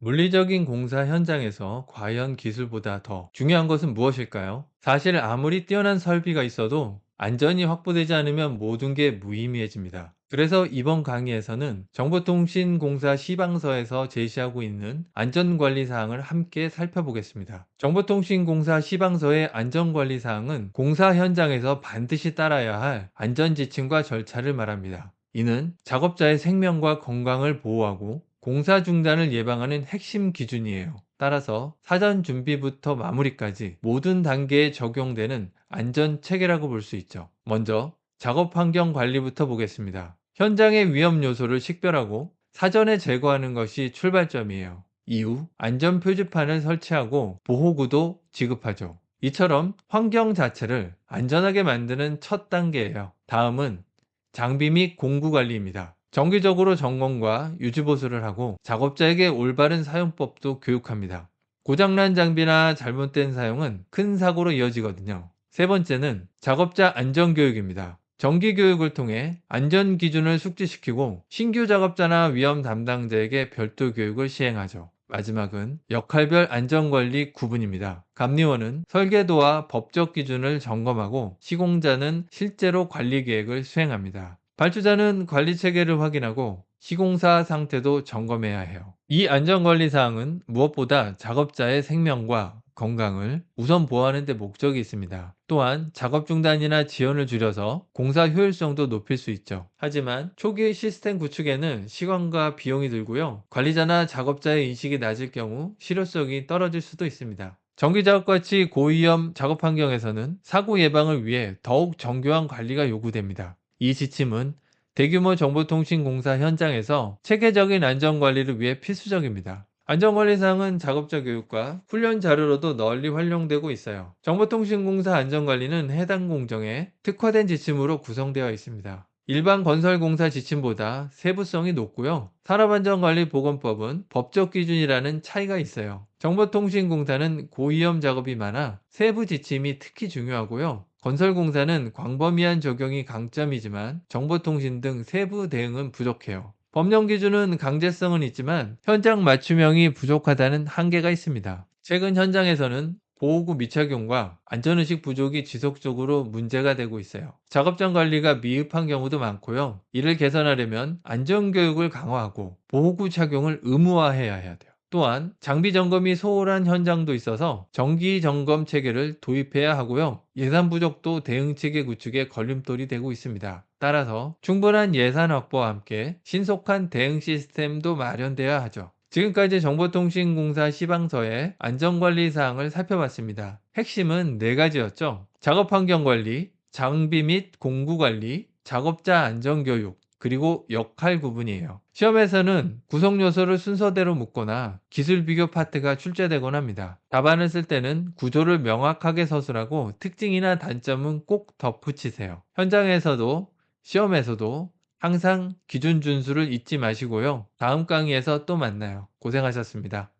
물리적인 공사 현장에서 과연 기술보다 더 중요한 것은 무엇일까요? 사실 아무리 뛰어난 설비가 있어도 안전이 확보되지 않으면 모든 게 무의미해집니다. 그래서 이번 강의에서는 정보통신공사 시방서에서 제시하고 있는 안전관리 사항을 함께 살펴보겠습니다. 정보통신공사 시방서의 안전관리 사항은 공사 현장에서 반드시 따라야 할 안전지침과 절차를 말합니다. 이는 작업자의 생명과 건강을 보호하고 공사 중단을 예방하는 핵심 기준이에요. 따라서 사전 준비부터 마무리까지 모든 단계에 적용되는 안전 체계라고 볼 수 있죠. 먼저 작업 환경 관리부터 보겠습니다. 현장의 위험 요소를 식별하고 사전에 제거하는 것이 출발점이에요. 이후 안전 표지판을 설치하고 보호구도 지급하죠. 이처럼 환경 자체를 안전하게 만드는 첫 단계예요. 다음은 장비 및 공구 관리입니다. 정기적으로 점검과 유지 보수를 하고 작업자에게 올바른 사용법도 교육합니다. 고장난 장비나 잘못된 사용은 큰 사고로 이어지거든요. 세 번째는 작업자 안전 교육입니다. 정기 교육을 통해 안전 기준을 숙지시키고 신규 작업자나 위험 담당자에게 별도 교육을 시행하죠. 마지막은 역할별 안전관리 구분입니다. 감리원은 설계도와 법적 기준을 점검하고 시공자는 실제로 관리 계획을 수행합니다. 발주자는 관리 체계를 확인하고 시공사 상태도 점검해야 해요. 이 안전관리 사항은 무엇보다 작업자의 생명과 건강을 우선 보호하는 데 목적이 있습니다. 또한 작업 중단이나 지연을 줄여서 공사 효율성도 높일 수 있죠. 하지만 초기 시스템 구축에는 시간과 비용이 들고요. 관리자나 작업자의 인식이 낮을 경우 실효성이 떨어질 수도 있습니다. 정기 작업같이 고위험 작업 환경에서는 사고 예방을 위해 더욱 정교한 관리가 요구됩니다. 이 지침은 대규모 정보통신공사 현장에서 체계적인 안전관리를 위해 필수적입니다. 안전관리사항은 작업자 교육과 훈련 자료로도 널리 활용되고 있어요. 정보통신공사 안전관리는 해당 공정에 특화된 지침으로 구성되어 있습니다. 일반 건설공사 지침보다 세부성이 높고요. 산업안전관리보건법은 법적 기준이라는 차이가 있어요. 정보통신공사는 고위험 작업이 많아 세부 지침이 특히 중요하고요. 건설공사는 광범위한 적용이 강점이지만 정보통신 등 세부 대응은 부족해요. 법령 기준은 강제성은 있지만 현장 맞춤형이 부족하다는 한계가 있습니다. 최근 현장에서는 보호구 미착용과 안전의식 부족이 지속적으로 문제가 되고 있어요. 작업장 관리가 미흡한 경우도 많고요. 이를 개선하려면 안전교육을 강화하고 보호구 착용을 의무화해야 해야 돼요. 또한 장비 점검이 소홀한 현장도 있어서 정기 점검 체계를 도입해야 하고요. 예산 부족도 대응 체계 구축에 걸림돌이 되고 있습니다. 따라서 충분한 예산 확보와 함께 신속한 대응 시스템도 마련돼야 하죠. 지금까지 정보통신공사 시방서의 안전관리 사항을 살펴봤습니다. 핵심은 네 가지였죠. 작업 환경 관리, 장비 및 공구 관리, 작업자 안전 교육, 그리고 역할 구분이에요. 시험에서는 구성 요소를 순서대로 묶거나 기술 비교 파트가 출제되곤 합니다. 답안을 쓸 때는 구조를 명확하게 서술하고 특징이나 단점은 꼭 덧붙이세요. 현장에서도 시험에서도 항상 기준 준수를 잊지 마시고요. 다음 강의에서 또 만나요. 고생하셨습니다.